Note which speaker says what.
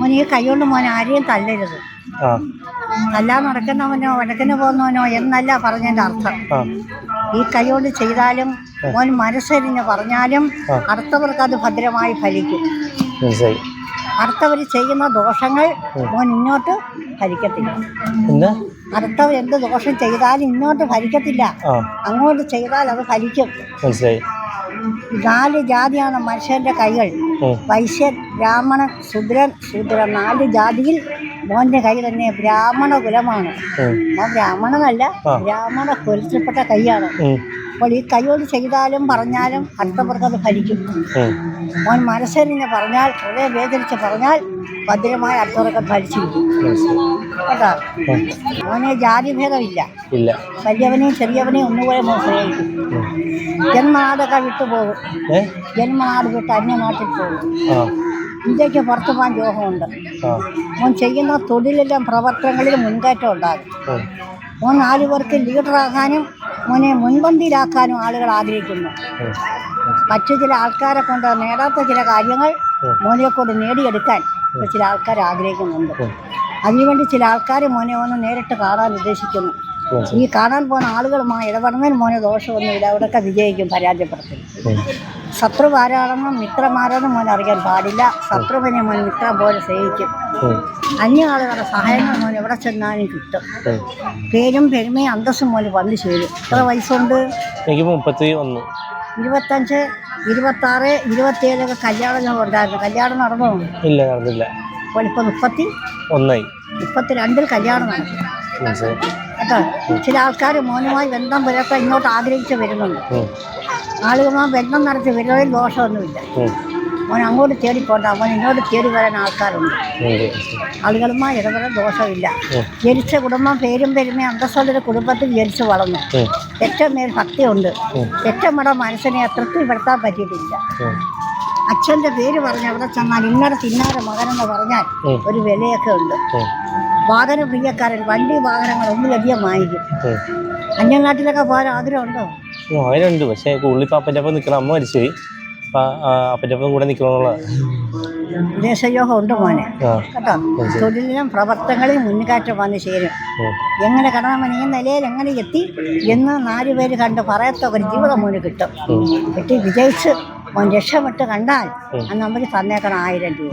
Speaker 1: മോൻ ഈ കൈകൊണ്ട് മോൻ ആരെയും തല്ലരുത്. തല്ലാൻ നടക്കുന്നവനോ വഴക്കിന് പോകുന്നവനോ എന്നല്ല പറഞ്ഞതിന്റെ അർത്ഥം. ഈ കൈകൊണ്ട് ചെയ്താലും മോൻ മനസ്സരിഞ്ഞ് പറഞ്ഞാലും. അടുത്തവർക്ക് അത് ഭദ്രമായി ഫലിക്കും. അടുത്തവർ ചെയ്യുന്ന ദോഷങ്ങൾ മോൻ ഇങ്ങോട്ട് ഫലിക്കത്തില്ല.
Speaker 2: എന്താ
Speaker 1: അടുത്തവർ എന്ത് ദോഷം ചെയ്താലും ഇങ്ങോട്ട് ഫലിക്കത്തില്ല. അങ്ങോട്ട് ചെയ്താൽ അത് ഫലിക്കും. നാല് ജാതിയാണ് മനുഷ്യന്റെ കൈകൾ.
Speaker 2: വൈശ്യ
Speaker 1: വൈശ്യൻ ബ്രാഹ്മണൻ ശൂദ്രൻ ശൂദ്രൻ നാല് ജാതിയിൽ മോന്റെ കൈ തന്നെ ബ്രാഹ്മണ കുലമാണ്. മോൻ ബ്രാഹ്മണനല്ല ബ്രാഹ്മണ കുലത്തിൽപ്പെട്ട കൈയാണ്. അപ്പോൾ ഈ കൈയോട് ചെയ്താലും പറഞ്ഞാലും അടുത്തവർക്ക് അത് ഫലിക്കും
Speaker 2: അവൻ
Speaker 1: മോൻ മനസ്സരിഞ്ഞ് പറഞ്ഞാൽ ഹൃദയം വേദനിച്ച് പറഞ്ഞാൽ ഭദ്രമായ അടുത്തവർക്ക് ഫലിച്ചിരിക്കും കേട്ടോ?
Speaker 2: അവനെ
Speaker 1: മോനെ ജാതിഭേദമില്ല.
Speaker 2: ഇല്ല.
Speaker 1: വലിയവനെയും ചെറിയവനെയും ഒന്നുപോലെ മോൻ സ്നേഹിക്കും. ജന്മനാടൊക്കെ വിട്ടുപോകും ജന്മനാട് വിട്ട് അന്യനാട്ടിൽ പോകും. ഇന്ത്യയ്ക്ക് പുറത്തു പോകാൻ
Speaker 2: ആ.
Speaker 1: മോൻ ചെയ്യുന്ന തൊഴിലെല്ലാം പ്രവർത്തനങ്ങളിൽ മുൻകയറ്റം ഉണ്ടാകും.
Speaker 2: അവൻ
Speaker 1: മോൻ നാലു പേർക്ക് ലീഡറാകാനും മോനെ മുൻപന്തിയിലാക്കാനും ആളുകൾ ആഗ്രഹിക്കുന്നു. മറ്റു ചില ആൾക്കാരെ കൊണ്ട് നേടാത്ത ചില കാര്യങ്ങൾ. മോനെ കൊണ്ട് നേടിയെടുക്കാൻ ചില ആൾക്കാർ ആഗ്രഹിക്കുന്നുണ്ട്. അതിനുവേണ്ടി ചില ആൾക്കാർ മോനെ ഒന്ന് നേരിട്ട് കാണാൻ ഉദ്ദേശിക്കുന്നു ഈ കാണാൻ പോകുന്ന ആളുകളുമായി ഇടപെടുന്നതിന് മോനെ ദോഷമൊന്നുമില്ല അവിടെയൊക്കെ വിജയിക്കും പരാജയപ്പെടത്തില്ല
Speaker 2: ഉം.
Speaker 1: ശത്രു ആരാണെന്നും മിത്രമാരാണെന്നും മോൻ അറിയാൻ പാടില്ല. ശത്രുവിനെ മോൻ മിത്രം പോലെ സ്നേഹിക്കും.
Speaker 2: ഉം.
Speaker 1: അന്യ ആളുകളുടെ സഹായങ്ങൾ മോൻ എവിടെ ചെന്നാലും കിട്ടും. പേരും പെരുമയും അന്തസ്സും മോന് വന്നു ചേരും. എത്ര വയസ്സുണ്ട്?
Speaker 2: എനിക്ക് മുപ്പത്തി ഒന്ന്.
Speaker 1: ഇരുപത്തഞ്ച് ഇരുപത്താറ് ഇരുപത്തിയേഴൊക്കെ കല്യാണം ഉണ്ടായിരുന്നു. കല്യാണം നടന്നോ?
Speaker 2: ഇല്ല നടന്നില്ല.
Speaker 1: അപ്പോൾ ഇപ്പോൾ മുപ്പത്തി?
Speaker 2: ഒന്നായി.
Speaker 1: മുപ്പത്തിരണ്ടിൽ കല്യാണം
Speaker 2: നടന്നു.
Speaker 1: കേട്ടോ? ചില ആൾക്കാർ മോനുമായി ബന്ധം പുലർത്താൻ ഇങ്ങോട്ട് ആഗ്രഹിച്ച് വരുന്നുണ്ട്. ആളുകളുമായി ബന്ധം നടത്തി വരുന്നതിൽ ദോഷമൊന്നുമില്ല. അവൻ അങ്ങോട്ട് തേടി പോണ്ട അവൻ ഇങ്ങോട്ട് തേടി വരാൻ ആൾക്കാരുണ്ട്. ആളുകളുമായി ഇടപെടാൻ ദോഷമില്ല. ജനിച്ച കുടുംബം പേരും പെരുമയും അന്തസ്സുള്ളൊരു കുടുംബത്തിൽ ജനിച്ച് വളർന്നു. ഏറ്റവും മേൽ ഭക്തിയുണ്ട്.
Speaker 2: ഉണ്ട്
Speaker 1: ഏറ്റവും ഇവിടെ മനസ്സിനെ തൃപ്തിപ്പെടുത്താൻ പറ്റിയിട്ടില്ല. അച്ഛന്റെ പേര് പറഞ്ഞ് അവിടെ ചെന്നാൽ ഇന്നലെ തിന്നാരെ മകനെന്ന് പറഞ്ഞാൽ ഒരു വിലയൊക്കെ ഉണ്ട്. വാഹന പ്രിയക്കാരൻ വണ്ടി വാഹനങ്ങൾ ഒന്നിലധികം വാങ്ങിക്കും. അന്യനാട്ടിലൊക്കെ പോകാൻ ആഗ്രഹമുണ്ടോ?
Speaker 2: അങ്ങനെയുണ്ട് പക്ഷേ കൂടുതൽ ഇപ്പം അപ്പന്റെ ഒപ്പം നിൽക്കണം അമ്മ മരിച്ചുപോയി അപ്പം അപ്പന്റെ ഒപ്പം കൂടെ നിൽക്കണമെന്നുള്ള
Speaker 1: വിദേശയോഗം ഉണ്ട് മോനെ. കേട്ടോ? തൊഴിലിലും പ്രവർത്തനങ്ങളിലും മുൻകാറ്റം വന്ന് ചേരും. എങ്ങനെ കടണമെന്ന് ഈ നിലയിൽ എങ്ങനെ എത്തി എന്ന് നാലുപേര് കണ്ട് പറയത്ത ഒരു ജീവിതം മോന് കിട്ടും. കിട്ടി വിജയിച്ച് മോൻ രക്ഷപ്പെട്ട് കണ്ടാൽ അന്ന് നമുക്ക് തന്നേക്കണം ആയിരം രൂപ.